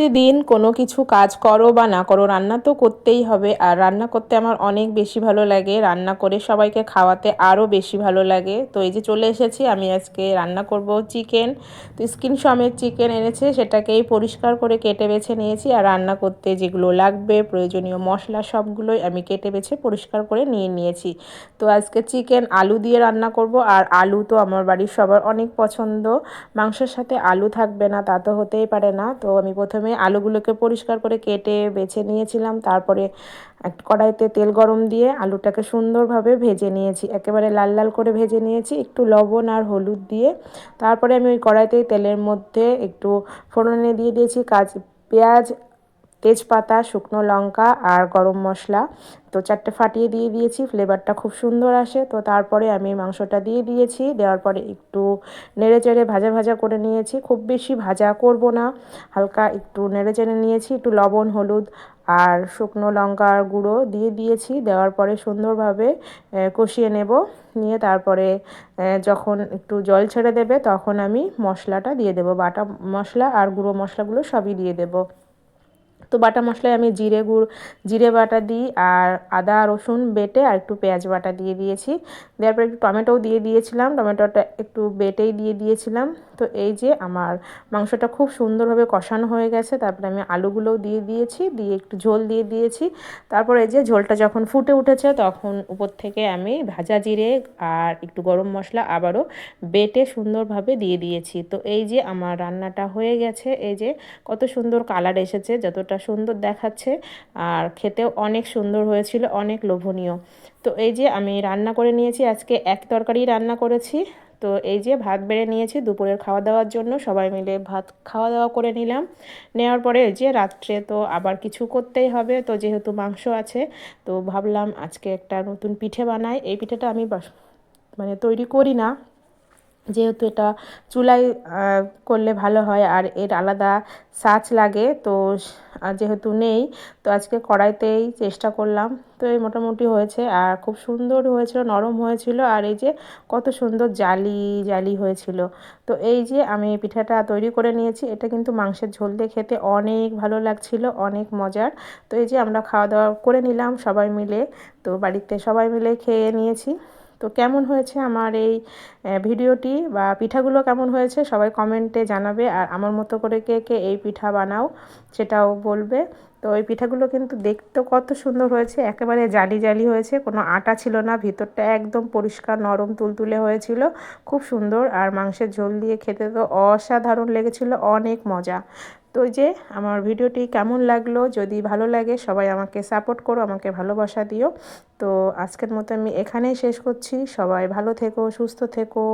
প্রতিদিন কোনো কিছু কাজ করো বা না করো, রান্না তো করতেই হবে। আর রান্না করতে আমার অনেক বেশি ভালো লাগে। রান্না করে সবাইকে খাওয়াতে আরও বেশি ভালো লাগে। তো এই যে চলে এসেছি, আমি আজকে রান্না করব চিকেন। তো স্কিন সমেত চিকেন এনেছে, সেটাকেই পরিষ্কার করে কেটে বেছে নিয়েছি। আর রান্না করতে যেগুলো লাগবে, প্রয়োজনীয় মশলা সবগুলোই আমি কেটে বেছে পরিষ্কার করে নিয়ে নিয়েছি। তো আজকে চিকেন আলু দিয়ে রান্না করব। আর আলু তো আমার বাড়ির সবার অনেক পছন্দ। মাংসের সাথে আলু থাকবে না, তা তো হতেই পারে না। তো আমি প্রথমে আলুগুলোকে পরিষ্কার করে কেটে বেছে নিয়েছিলাম। তারপরে এক কড়াইতে তেল গরম দিয়ে আলুটাকে সুন্দরভাবে ভেজে নিয়েছি। একেবারে লাল লাল করে ভেজে নিয়েছি, একটু লবণ আর হলুদ দিয়ে। তারপরে আমি ওই কড়াইতে তেলের মধ্যে একটু ফোড়নে দিয়ে দিয়েছি, কাজ পেঁয়াজ তেজপাতা, শুকনো লঙ্কা আর গরম মশলা। তো চারটে ফাটিয়ে দিয়ে দিয়েছি ফ্লেভারটা খুব সুন্দর আসে। তো তারপরে আমি মাংসটা দিয়ে দিয়েছি, দেওয়ার পরে একটু নেড়ে চেড়ে ভাজা ভাজা করে নিয়েছি। খুব বেশি ভাজা করব না, হালকা একটু নেড়ে চেড়ে নিয়েছি, একটু লবণ, হলুদ আর শুকনো লঙ্কার গুঁড়ো দিয়ে দিয়েছি। দেওয়ার পরে সুন্দরভাবে কষিয়ে নেব। নিয়ে তারপরে যখন একটু জল ছেড়ে দেবে, তখন আমি মশলাটা দিয়ে দেবো। বাটা মশলা আর গুঁড়ো মশলাগুলো সবই দিয়ে দেবো। তো বাটা মশলায় আমি জিরে গুড়, জিরে বাটা দিই আর আদা, রসুন বেটে আর একটু পেঁয়াজ বাটা দিয়ে দিয়েছি। দেওয়ার পর একটু টমেটোও দিয়ে দিয়েছিলাম, টমেটোটা একটু বেটেই দিয়ে দিয়েছিলাম। তো এই যে আমার মাংসটা খুব সুন্দরভাবে কষানো হয়ে গেছে, তারপরে আমি আলুগুলোও দিয়ে দিয়েছি, দিয়ে একটু ঝোল দিয়ে দিয়েছি। তারপর এই যে ঝোলটা যখন ফুটে উঠেছে, তখন উপর থেকে আমি ভাজা জিরে আর একটু গরম মশলা আবারও বেটে সুন্দরভাবে দিয়ে দিয়েছি। তো এই যে আমার রান্নাটা হয়ে গেছে, এই যে কত সুন্দর কালার এসেছে, যতটা সুন্দর দেখাচ্ছে আর খেতেও অনেক সুন্দর হয়েছিল, অনেক লোভনীয়। তো এই যে আমি রান্না করে নিয়েছি, আজকে এক তরকারি রান্না করেছি। তো এই যে ভাত বেড়ে নিয়েছি, দুপুরের খাওয়া দাওয়ার জন্য সবাই মিলে ভাত খাওয়া দাওয়া করে নিলাম। নেওয়ার পরে যে রাত্রে তো আবার কিছু করতেই হবে, তো যেহেতু মাংস আছে, তো ভাবলাম আজকে একটা নতুন পিঠে বানাই। এই পিঠেটা আমি মানে তৈরি করি না। যেহেতু এটা চুলায় করলে ভালো হয় আর এর আলাদা সাচ লাগে, তো যেহেতু নেই, তো আজকে কড়াইতেই চেষ্টা করলাম। তো এই মোটামুটি হয়েছে আর খুব সুন্দর হয়েছিল, নরম হয়েছিল আর এই যে কত সুন্দর জালি জালি হয়েছিল। তো এই যে আমি পিঠাটা তৈরি করে নিয়েছি, এটা কিন্তু মাংসের ঝোল দিয়ে খেতে অনেক ভালো লাগছিল, অনেক মজার। তো এই যে আমরা খাওয়া দাওয়া করে নিলাম সবাই মিলে, তো বাড়িতে সবাই মিলে খেয়ে নিয়েছি। তো কেমন হয়েছে আমার এই ভিডিওটি বা পিঠাগুলো কেমন হয়েছে সবাই কমেন্টে জানাবে। আর আমার মতো করে কে কে এই পিঠা বানাও সেটাও বলবে। তো ওই পিঠাগুলো কিন্তু দেখতে কত সুন্দর হয়েছে, একেবারে জালি জালি হয়েছে, কোনো আটা ছিল না, ভিতরটা একদম পরিষ্কার নরম তুলতুলে হয়েছিল, খুব সুন্দর। আর মাংসের ঝোল দিয়ে খেতে তো অসাধারণ লেগেছিল, অনেক মজা। তো যে আমার ভিডিওটি কেমন লাগল, যদি ভালো লাগে সবাই আমাকে সাপোর্ট করো, আমাকে ভালোবাসা দিও। তো আজকের মতো আমি এখানেই শেষ করছি। সবাই ভালো থেকো, সুস্থ থেকো।